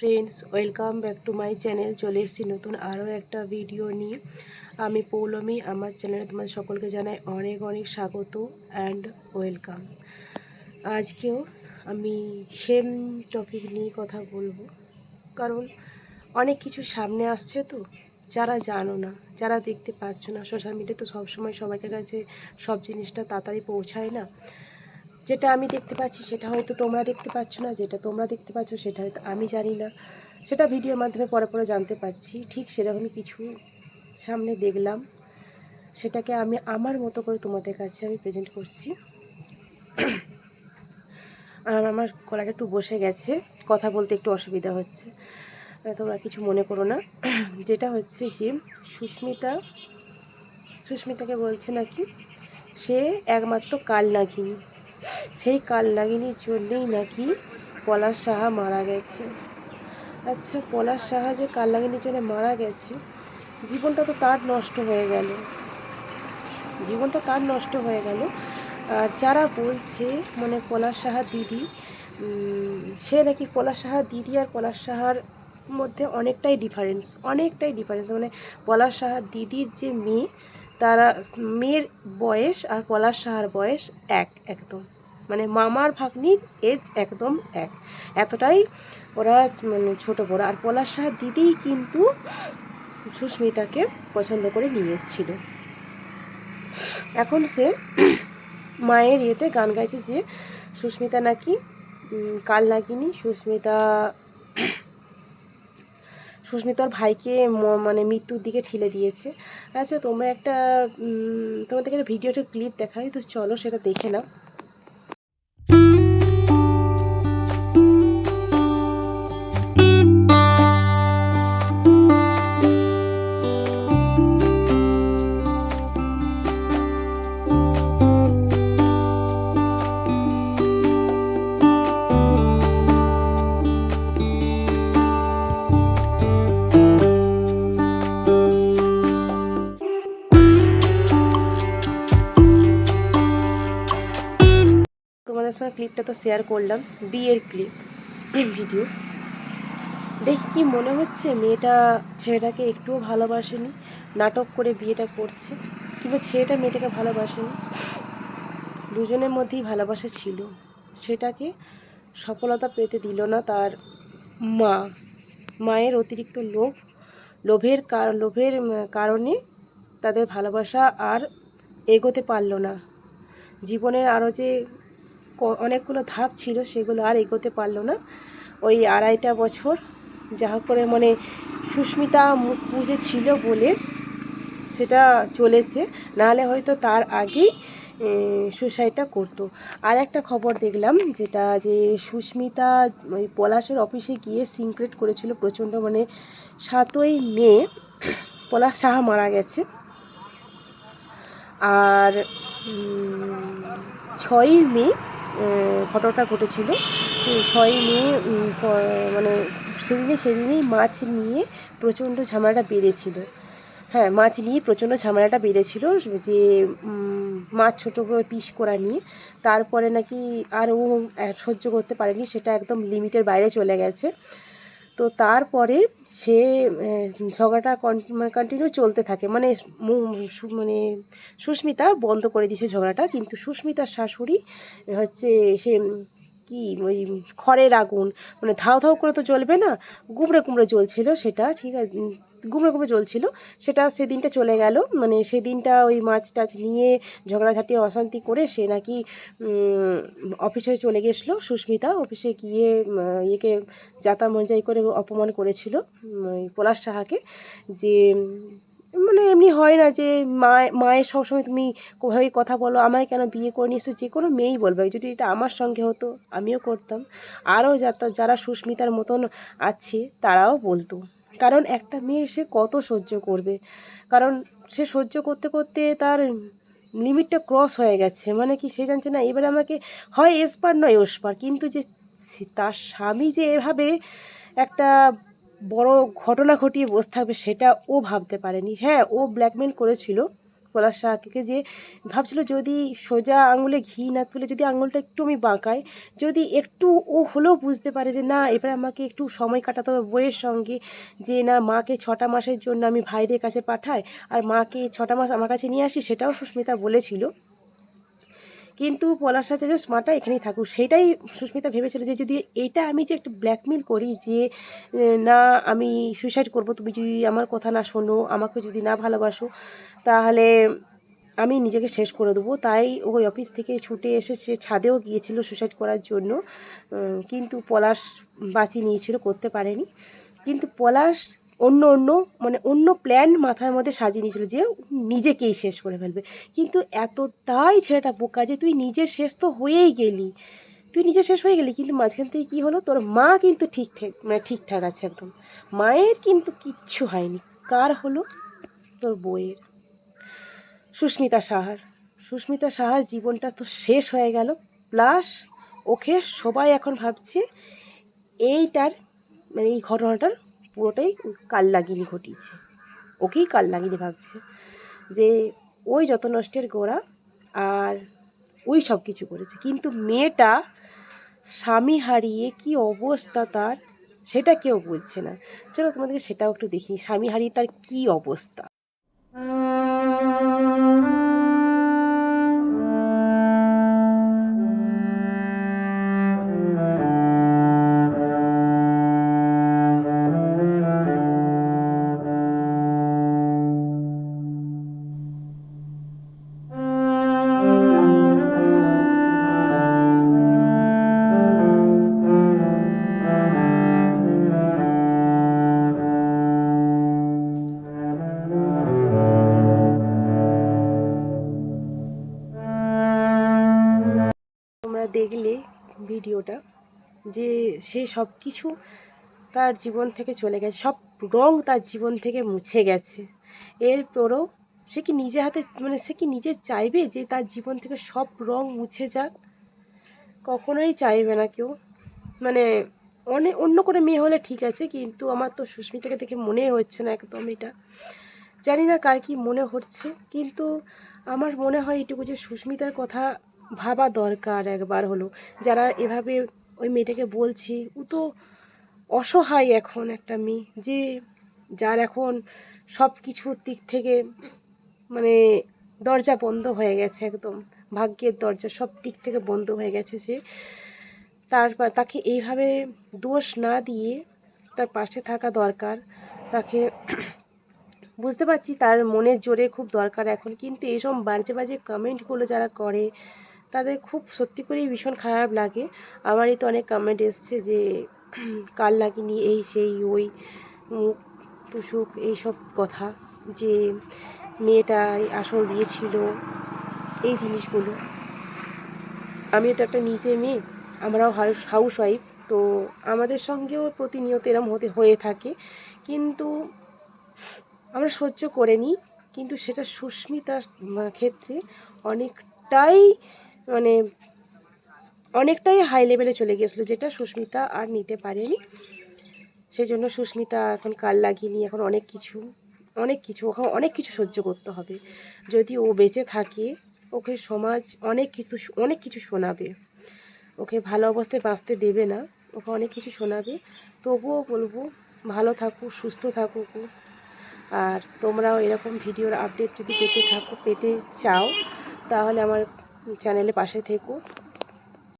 Friends welcome back to my channel চলে এসেছি নতুন আরও একটা ভিডিও নিয়ে। আমি পৌলমী, আমার চ্যানেলে তোমাদের সকলকে জানাই অনেক অনেক স্বাগত অ্যান্ড ওয়েলকাম আজকেও আমি সেম টপিক নিয়ে কথা বলব। কারণ অনেক কিছু সামনে আসছে তো, যারা জানো না, যারা দেখতে পাচ্ছ না সোশ্যাল মিডিয়া তো সবসময় সবাইকার কাছে সব জিনিসটা তাড়াতাড়ি পৌঁছায় না। যেটা আমি দেখতে পাচ্ছি, সেটা হয়তো তোমরা দেখতে পাচ্ছ না, যেটা তোমরা দেখতে পাচ্ছ, সেটা হয়তো আমি জানি না। সেটা ভিডিওর মাধ্যমে পরে পরে জানতে পারছি। ঠিক সেরকমই কিছু সামনে দেখলাম। সেটাকে আমি আমার মতো করে তোমাদের কাছে আমি প্রেজেন্ট করছি। আর আমার গলাটা একটু বসে গেছে। কথা বলতে একটু অসুবিধা হচ্ছে। তোমরা কিছু মনে করো না। যেটা হচ্ছে যে, সুস্মিতা, সুস্মিতাকে বলছে নাকি, সে একমাত্র কাল নাগিনী। সেই কাল নাগিনীর জন্যেই নাকি পলাশ সাহা মারা গেছে। আচ্ছা পলাশ সাহা যে কাল নাগিনীর জন্য মারা গেছে, জীবনটা তো তার নষ্ট হয়ে গেল। জীবনটা তার নষ্ট হয়ে গেল। আর যারা বলছে মানে পলাশ সাহা দিদি সে নাকি পলাশ সাহা দিদি আর পলাশ সাহার মধ্যে অনেকটাই ডিফারেন্স অনেকটাই ডিফারেন্স মানে পলাশ সাহা দিদির যে মেয়ে, তারা, মেয়ের বয়স আর পলাশ সাহার বয়স এক একদম। মানে মামার ভাগ্নির এজ একদম এক। এতটাই ওরা মানে ছোট বড়। আর পলাশ দিদিই কিন্তু সুস্মিতাকে পছন্দ করে নিয়ে এসেছিল। এখন সে মায়ের ইয়েতে গান গাইছে যে, সুস্মিতা নাকি কাল নাগিনী, সুস্মিতা, সুস্মিতার ভাইকে মানে মৃত্যুর দিকে ঠেলে দিয়েছে। আচ্ছা তোমরা একটা তোমাদেরকে একটা ভিডিওটা ক্লিপ দেখাই, তো চলো সেটা দেখে নাও। ক্লিপটা তো শেয়ার করলাম, বিয়ের ক্লিপ ভিডিও দেখি কি মনে হচ্ছে, মেয়েটা, ছেলেটাকে একটুও ভালোবাসেনি, নাটক করে বিয়েটা করছে, কিংবা ছেলেটা মেয়েটাকে ভালোবাসেনি। দুজনের মধ্যেই ভালোবাসা ছিল। সেটাকে সফলতা পেতে দিল না তার মা। মায়ের অতিরিক্ত লোভ, লোভের লোভের কারণে তাদের ভালোবাসা আর এগোতে পারল না। জীবনের আরও যে অনেকগুলো ধাপ ছিল, সেগুলো আর এগোতে পারল না। ওই আড়াইটা বছর, যা করে মানে সুস্মিতা মুখ বুঝে ছিল বলে সেটা চলেছে। নাহলে হয়তো তার আগেই সুসাইডটা করতো। আর একটা খবর দেখলাম, যেটা যে সুস্মিতা ওই পলাশের অফিসে গিয়ে সিনক্রেট করেছিল প্রচণ্ড মানে সাতই মে, পলাশ সাহা মারা গেছে। আর ছয়ই মে ঘটনাটা ঘটেছিল। ছয়ই মে মানে সেদিনে, সেদিনেই মাছ নিয়ে প্রচণ্ড ঝামেলাটা বেড়েছিল। হ্যাঁ মাছ নিয়ে প্রচণ্ড ঝামেলাটা বেড়েছিল যে মাছ ছোটো করে পিস করা নিয়ে। তারপরে নাকি আর ও সহ্য করতে পারেনি, সেটা একদম লিমিটের বাইরে চলে গেছে। তো তারপরে সে ঝগড়াটা কন্টিনিউ চলতে থাকে। মানে মানে সুস্মিতা বন্ধ করে দিয়েছে ঝগড়াটা, কিন্তু সুস্মিতার শাশুড়ি হচ্ছে সে কি ওই খড়ের আগুন মানে ধাও ধাও করে তো জ্বলবে না, গুমড়ে গুমড়ে জ্বলছিল সেটা, ঠিক আছে গুমড়ে গুমড়ে জ্বলছিল, সেটা সেদিনটা চলে গেল মানে সেদিনটা ওই মাছ টাছ নিয়ে ঝগড়াঝাটি, অশান্তি করে সে নাকি অফিসে চলে গেছিল, সুস্মিতা অফিসে গিয়ে ইয়েকে যাতা মঞ্জাই করে অপমান করেছিল পলাশ সাহাকে, যে মানে এমনি হয় না যে মা মায়ের সবসময় তুমি কোভাবে কথা বলো, আমায় কেন বিয়ে করে নিয়েছো, যে কোনো মেয়েই বলবে। যদি এটা আমার সঙ্গে হতো, আমিও করতাম। আরও যাতা- যারা সুস্মিতার মতন আছে, তারাও বলতো। কারণ একটা মেয়ে সে কত সহ্য করবে? কারণ সে সহ্য করতে করতে তার লিমিটটা ক্রস হয়ে গেছে। মানে কি সে জানছে না, এবারে আমাকে হয় এসপার নয় ওসপার। কিন্তু যে তার স্বামী যে এভাবে একটা বড় ঘটনা ঘটিয়ে বসে থাকবে সেটা ও ভাবতে পারেনি। হ্যাঁ ও ব্ল্যাকমেল করেছিল পলাশ সাহাকে যে ভাবছিল যদি সোজা আঙুলে ঘি না তুলে যদি আঙুলটা একটু আমি বাঁকাই, যদি একটু ও হলেও বুঝতে পারে যে, না, এবার আমাকে একটু সময় কাটাতে হবে বইয়ের সঙ্গে, যে না, মাকে ছটা মাসের জন্য আমি ভাইদের কাছে পাঠাই, আর মাকে ছটা মাস আমার কাছে নিয়ে আসি, সেটাও সুস্মিতা বলেছিল। কিন্তু পলাশ যে মাটা এখানেই থাকুক সেটাই সুস্মিতা ভেবেছিল যে যদি এটা আমি যে একটু ব্ল্যাকমেল করি যে না, আমি সুইসাইড করব, তুমি যদি আমার কথা না শোনো, আমাকে যদি না ভালোবাসো, তাহলে আমি নিজেকে শেষ করে দেবো। তাই ওই অফিস থেকে ছুটে এসে সে ছাদেও গিয়েছিল সুইসাইড করার জন্য। কিন্তু পলাশ বাঁচিয়ে নিয়েছিল, করতে পারেনি। কিন্তু পলাশ অন্য অন্য মানে অন্য প্ল্যান মাথার মধ্যে সাজিয়ে নিয়েছিল যে নিজেকেই শেষ করে ফেলবে। কিন্তু এতটাই ছেলেটা বোকা যে তুই নিজে শেষ তো হয়েই গেলি। তুই নিজে শেষ হয়ে গেলি, কিন্তু মাঝখান থেকে কী হলো? তোর মা কিন্তু ঠিকঠাক মানে ঠিকঠাক আছে একদম। মায়ের কিন্তু কিচ্ছু হয়নি। কার হলো? তোর বইয়ের সুস্মিতা সাহার। সুস্মিতা সাহার জীবনটা তো শেষ হয়ে গেল। প্লাস ওকে সবাই এখন ভাবছে এইটার মানে এই ঘটনাটার পুরোটাই কালনাগিনি ঘটিয়েছে। ওকেই কালনাগিনি ভাবছে যে ওই যত নষ্টের গোড়া আর ওই সব কিছু করেছে। কিন্তু মেয়েটা স্বামী হারিয়ে কি অবস্থা তার সেটা কেউ বুঝছে না। চলো তোমাদেরকে সেটাও একটু দেখি, স্বামী হারিয়ে তার কি অবস্থা? সব কিছু তার জীবন থেকে চলে গেছে। সব রং তার জীবন থেকে মুছে গেছে। এরপরও সে কি নিজে হাতে মানে সে কি নিজে চাইবে যে তার জীবন থেকে সব রং মুছে যাক? কখনোই চাইবে না কেউ। মানে অনেক অন্য করে মেয়ে হলে ঠিক আছে, কিন্তু আমার তো সুস্মিতাকে দেখে মনে হচ্ছে না একদম এটা। জানি না কার কি মনে হচ্ছে, কিন্তু আমার মনে হয় এটুকু যে সুস্মিতার কথা ভাবা দরকার একবার হলো। যারা এভাবে ওই মেয়েটাকে বলছি, ও তো অসহায় এখন একটা মেয়ে, যে যার এখন সব কিছুর দিক থেকে মানে দরজা বন্ধ হয়ে গেছে একদম, ভাগ্যের দরজা সব দিক থেকে বন্ধ হয়ে গেছে সে। তারপর তাকে এইভাবে দোষ না দিয়ে তার পাশে থাকা দরকার। তাকে বুঝতে পারছি তার মনের জোরে খুব দরকার এখন, কিন্তু এইসব বাজে বাজে কমেন্টগুলো যারা করে তাদের খুব সত্যি করেই ভীষণ খারাপ লাগে। আমারই তো অনেক কমেন্ট এসছে যে কাল লাগিনি এই, সেই, ওই, মুখ, টুসুক, এইসব কথা যে মেয়েটাই আসল দিয়েছিল, এই জিনিসগুলো। আমিও তো একটা নিজে মেয়ে, আমরাও হাউস হাউস ওয়াইফ তো আমাদের সঙ্গেও প্রতিনিয়ত এরম হতে, হয়ে থাকে। কিন্তু আমরা সহ্য করে নিই, কিন্তু সেটা সুস্মিতার ক্ষেত্রে অনেকটাই মানে অনেকটাই হাই লেভেলে চলে গিয়েছিল, যেটা সুস্মিতা আর নিতে পারেনি। সেই জন্য সুস্মিতা এখন কাল লাগিয়ে এখন অনেক কিছু অনেক কিছু, ওকে অনেক কিছু সহ্য করতে হবে। যদি ও বেঁচে থাকে, ওকে সমাজ অনেক কিছু অনেক কিছু শোনাবে। ওকে ভালো অবস্থায় বাঁচতে দেবে না, ওকে অনেক কিছু শোনাবে। তবুও বলব, ভালো থাকুক, সুস্থ থাকুক। আর তোমরাও এরকম ভিডিওর আপডেট যদি পেতে থাকো, পেতে চাও, তাহলে আমার চ্যানেলে পাশে থেকো।